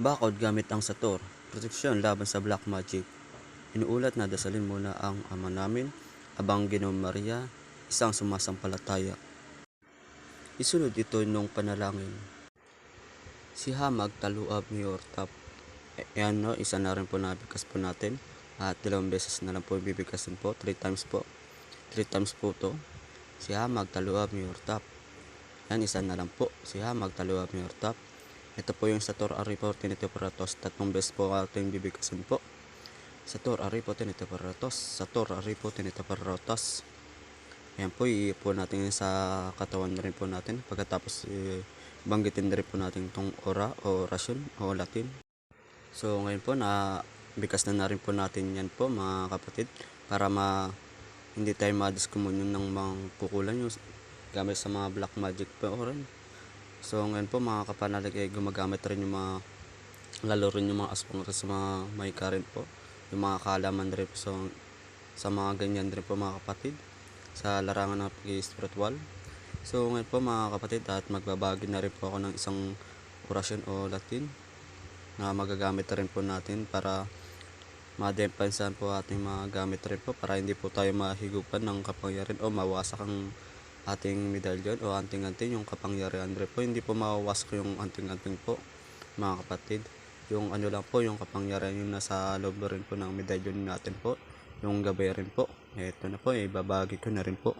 Bakod gamit ang sator, proteksyon laban sa black magic. Inuulat na dasalin muna ang ama namin, abang Ginong Maria, isang sumasampalataya. Isunod ito nung panalangin. Si Hamag Taluab Mayor Tap. E, yan no, isa na rin po nabigkas po natin. At dalawang beses na lang po bibigkasin po, three times po. Three times po to. Si Hamag Taluab Mayor Tap. Yan, isa na lang po. Si Hamag Taluab Mayor Tap. Ito po yung Sator Aripo Tinito Paratos. Tatlong beses po ating bibigkasin po. Sator Aripo Tinito Paratos. Sator Aripo Tinito Paratos. Ayan po, iipo natin sa katawan na rin po natin. Pagkatapos, eh, banggitin na rin po natin itong ora o orasyon o latin. So ngayon po, na bikas na na rin po natin yan po mga kapatid. Para ma hindi tayo madiskumunyon ng mga kukulan yung gamit sa mga black magic po rin. So ngayon po mga kapanalig ay gumagamit rin yung mga lalo rin yung mga aswang rin sa mga may rin po. Yung mga kalaman rin po so, sa mga ganyan rin po mga kapatid sa larangan ng pag-spiritual. So ngayon po mga kapatid at magbabagi na rin po ako ng isang orasyon o Latin na magagamit rin po natin para ma-depensahan po ating mga gamit rin po para hindi po tayo mahigupan ng kapangyarihan o mawasak ang ating medalyon o anting-anting yung kapangyarihan rin po. Hindi po mawawasak yung anting-anting po mga kapatid. Yung ano lang po yung kapangyarihan yung nasa loob rin po ng medalyon natin po yung gabay rin po. Eto na po ibabagi ko na rin po.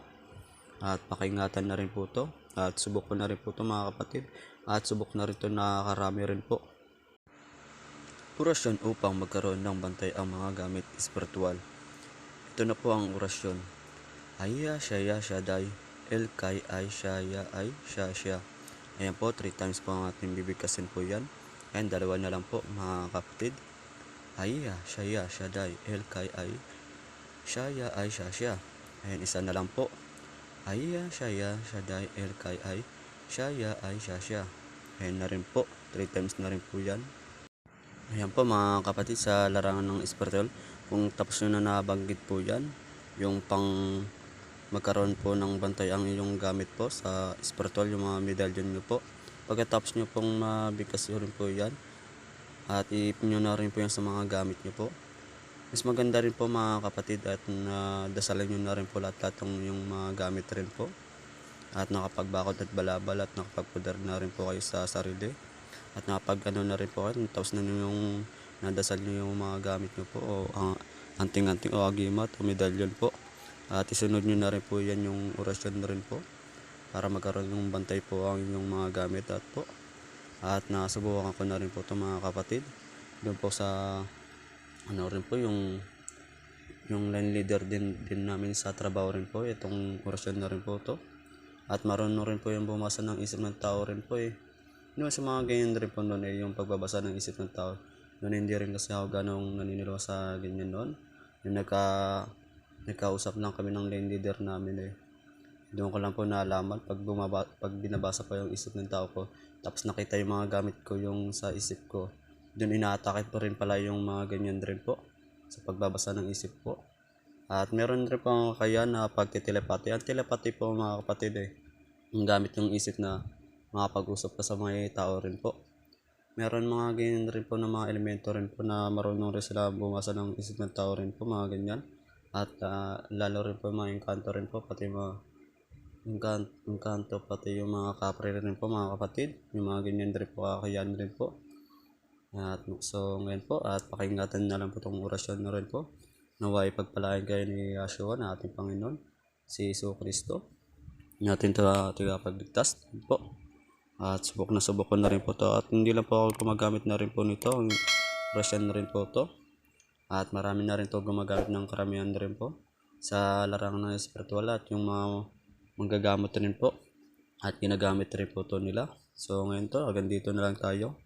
At pakingatan na rin po to. At subok ko na rin po to mga kapatid. At subok na rin to nakakarami rin po. Orasyon upang magkaroon ng bantay ang mga gamit espiritual. Ito na po ang orasyon. Aya Shaya Shaddai El Kai Ay Shaya Ay Shasha ayan po 3 times po ang ating bibigkasin po yan. And dalawa na lang po mga kapatid. Aya Shaya Shaddai El Kai Ay Shaya Ay Shasha ayan isa na lang po. Aya Shaya Shaddai El Kai Ay Shaya Ay Shasha ayan na rin po 3 times na rin po yan. Ayan po mga kapatid sa larangan ng espiritual. Kung tapos nyo na nabanggit po yan, yung pang magkaroon po ng bantay ang inyong gamit po sa espiritual, yung mga medalyon nyo po. Pagkatapos nyo pong mabigkas rin po yan, at iipin nyo na rin po yan sa mga gamit nyo po. Mas maganda rin po mga kapatid at na dasalan nyo na rin po lahat-lahat yung, yung mga gamit rin po. At nakapagbakot at balabal at nakapagpudar na rin po kayo sa sarili at napag ano na rin po kayo tapos na nyo yung nadasal nyo yung mga gamit nyo po o ang anting-anting o agimat o medalyon po at isunod nyo na rin po yan yung orasyon na rin po para magkaroon ng bantay po ang inyong mga gamit. At po at nasubukan ko na rin po ito mga kapatid. Doon po sa ano rin po yung yung line leader din, din namin sa trabaho rin po. Itong orasyon na rin po to at marunong rin po yung bumasa ng isip ng tao rin po eh. No, sa mga ganyan rin po noon eh, yung pagbabasa ng isip ng tao. Noon hindi rin kasi ako ganong naninilaw sa ganyan noon. Yung nagka, nagkausap lang kami ng line leader namin eh. Doon ko lang po naalaman pag, bumaba, pag binabasa ko yung isip ng tao ko. Tapos nakita yung mga gamit ko yung sa isip ko. Doon inaatake pa rin pala yung mga ganyan rin po sa pagbabasa ng isip po. At meron rin po kaya na pagtitelepati. Ang telepati po mga kapatid eh. Yung gamit yung isip na makapag-usap ka sa mga tao rin po. Meron mga ganyan rin po na mga elemento rin po na marunong rin sila bumasa ng isip ng tao rin po, mga ganyan. At ah, lalo rin po mga engkanto rin po, pati mga engkan- engkanto, pati yung mga kapre rin po, mga kapatid. Yung mga ganyan rin po, kakayan rin po. At so ngayon po, at pakingatan na lang po itong orasyon na rin po. Naway pagpalain kayo ni Yahshua na ating Panginoon, si Iso Kristo. Natin ito tagapagligtas po. At subok na subok ko na rin po to. At hindi lang po ako gumagamit na rin po nito. Russian na rin po to. At marami na rin to gumagamit ng karamihan rin po. Sa larangan ng espiritual at yung mga manggagamot rin po. At ginagamit rin po to nila. So ngayon to, hanggang dito na lang tayo.